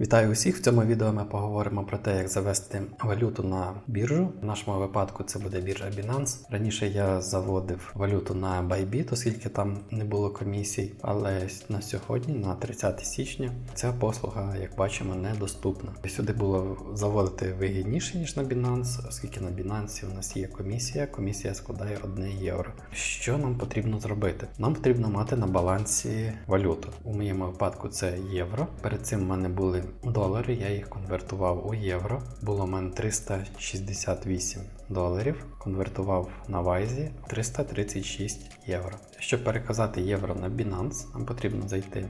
Вітаю усіх! В цьому відео ми поговоримо про те, як завести валюту на біржу. В нашому випадку це буде біржа Binance. Раніше я заводив валюту на Bybit, оскільки там не було комісій. Але на сьогодні, на 30 січня, ця послуга, як бачимо, недоступна. Сюди було заводити вигідніше ніж на Binance, оскільки на Binance у нас є комісія. Комісія складає 1 євро. Що нам потрібно зробити? Нам потрібно мати на балансі валюту. У моєму випадку це євро. Перед цим в мене були долари, я їх конвертував у євро. Було в мене 368 доларів. Конвертував на Вайзі 336 євро. Щоб переказати євро на Binance, нам потрібно зайти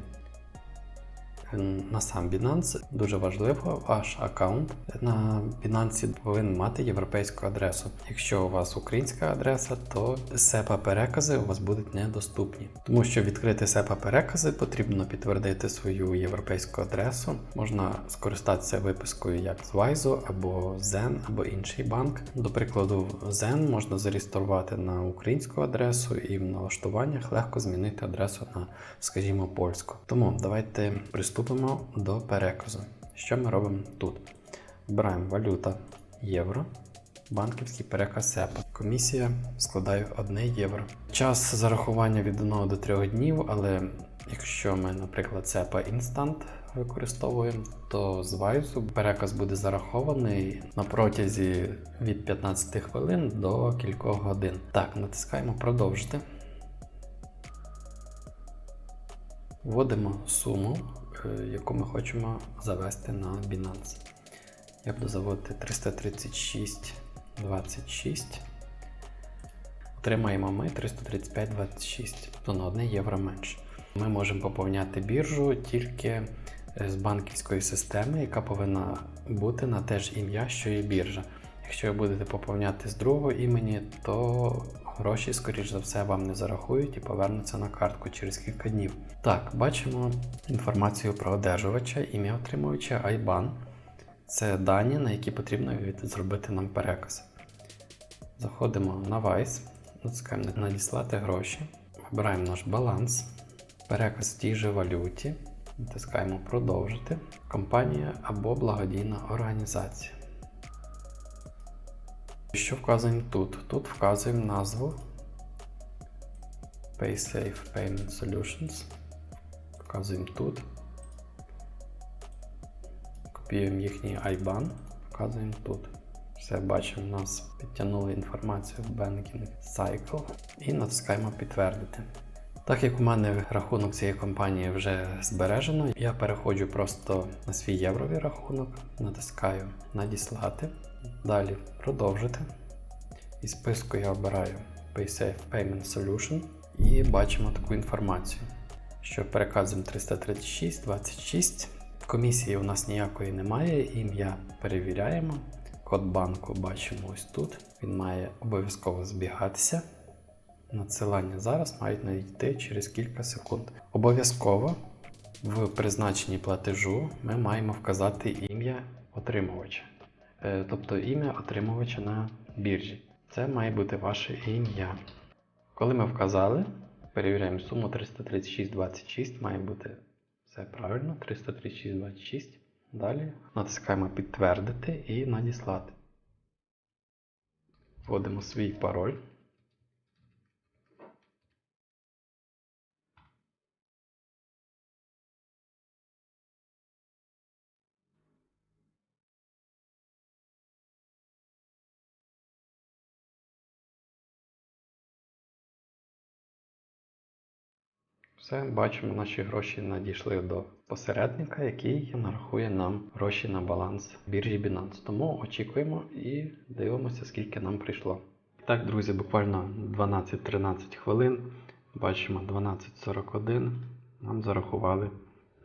на сам Binance. Дуже важливо, ваш аккаунт на Binance повинен мати європейську адресу. Якщо у вас українська адреса, то SEPA перекази у вас будуть недоступні. Тому що відкрити SEPA перекази потрібно підтвердити свою європейську адресу. Можна скористатися випискою як з Wise або Zen, або інший банк. До прикладу, Zen можна зареєструвати на українську адресу і в налаштуваннях легко змінити адресу на, скажімо, польську. Тому давайте приступимо до переказу. Що ми робимо тут? Вбираємо валюта євро, банківський переказ SEPA. Комісія складає 1 євро. Час зарахування від 1 до 3 днів, але якщо ми, наприклад, SEPA Instant використовуємо, то з Вайзу переказ буде зарахований на протязі від 15 хвилин до кількох годин. Так, натискаємо продовжити. Вводимо суму, яку ми хочемо завести на Binance. Я буду заводити 336,26. Отримаємо ми 335,26, тобто на 1 євро менше. Ми можемо поповняти біржу тільки е, з банківської системи, яка повинна бути на те ж ім'я, що і біржа. Якщо ви будете поповняти з другого імені, то гроші, скоріш за все, вам не зарахують і повернуться на картку через кілька днів. Так, бачимо інформацію про одержувача, ім'я отримувача, IBAN. Це дані, на які потрібно зробити нам переказ. Заходимо на Vice, натискаємо надіслати гроші, вибираємо наш баланс, переказ в тій же валюті, натискаємо продовжити, компанія або благодійна організація. Що вказуємо тут? Тут вказуємо назву PaySafe Payment Solutions. Вказуємо тут. Копіюємо їхній IBAN, вказуємо тут. Все, бачимо, у нас підтягнули інформацію в Banking Cycle і натискаємо підтвердити. Так як у мене рахунок цієї компанії вже збережено, я переходжу просто на свій євровий рахунок, натискаю надіслати, далі продовжити. Із списку я обираю PaySafe Payment Solution і бачимо таку інформацію, що переказуємо 336,26. Комісії у нас ніякої немає, ім'я перевіряємо. Код банку бачимо ось тут. Він має обов'язково збігатися. Надсилання зараз мають надійти через кілька секунд. Обов'язково в призначенні платежу ми маємо вказати ім'я отримувача, тобто ім'я отримувача на біржі. Це має бути ваше ім'я. Коли ми вказали, перевіряємо суму 336,26, має бути все правильно, 336,26. Далі натискаємо підтвердити і надіслати. Вводимо свій пароль. Все, бачимо, наші гроші надійшли до посередника, який нарахує нам гроші на баланс біржі Binance. Тому очікуємо і дивимося, скільки нам прийшло. Так, друзі, буквально 12-13 хвилин. Бачимо 12.41. Нам зарахували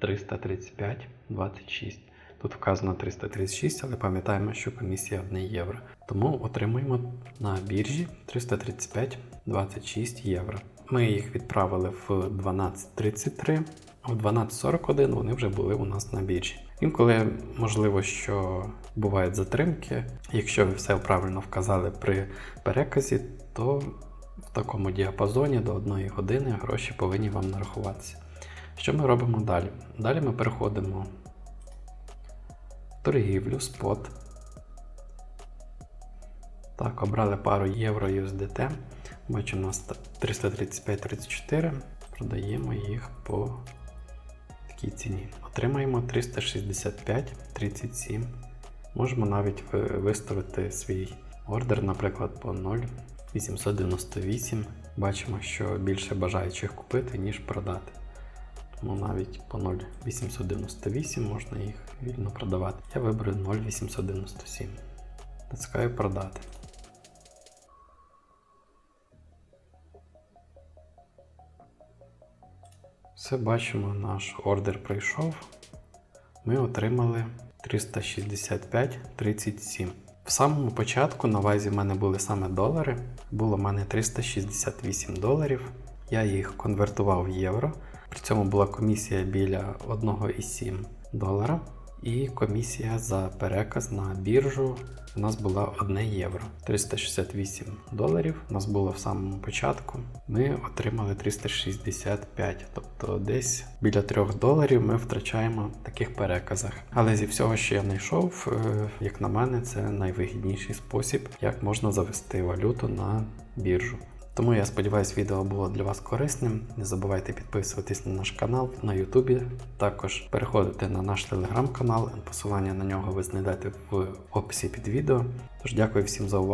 335,26. Тут вказано 336, але пам'ятаємо, що комісія 1 євро. Тому отримуємо на біржі 335,26 євро. Ми їх відправили в 12.33, а в 12.41 вони вже були у нас на біржі. Інколи можливо, що бувають затримки. Якщо ви все правильно вказали при переказі, то в такому діапазоні до 1 години гроші повинні вам нарахуватися. Що ми робимо далі? Далі ми переходимо в торгівлю, спот. Так, обрали пару євро USDT. Бачу, у нас 335.34. Продаємо їх по такій ціні. Отримаємо 365.37. Можемо навіть виставити свій ордер, наприклад, по 0,898. Бачимо, що більше бажаючих купити, ніж продати. Тому навіть по 0,898 можна їх вільно продавати. Я виберу 0,897. Натискаю продати. Все бачимо, наш ордер прийшов. Ми отримали 365,37. В самому початку на вазі в мене були саме долари. Було в мене 368 доларів. Я їх конвертував в євро. При цьому була комісія біля 1,7 долара. І комісія за переказ на біржу у нас була 1 євро. 368 доларів у нас було в самому початку. Ми отримали 365, тобто десь біля 3 доларів ми втрачаємо в таких переказах. Але зі всього, що я знайшов, е, як на мене, це найвигідніший спосіб, як можна завести валюту на біржу. Тому я сподіваюся, відео було для вас корисним. Не забувайте підписуватись на наш канал на Ютубі. Також переходите на наш телеграм-канал. Посилання на нього ви знайдете в описі під відео. Тож дякую всім за увагу.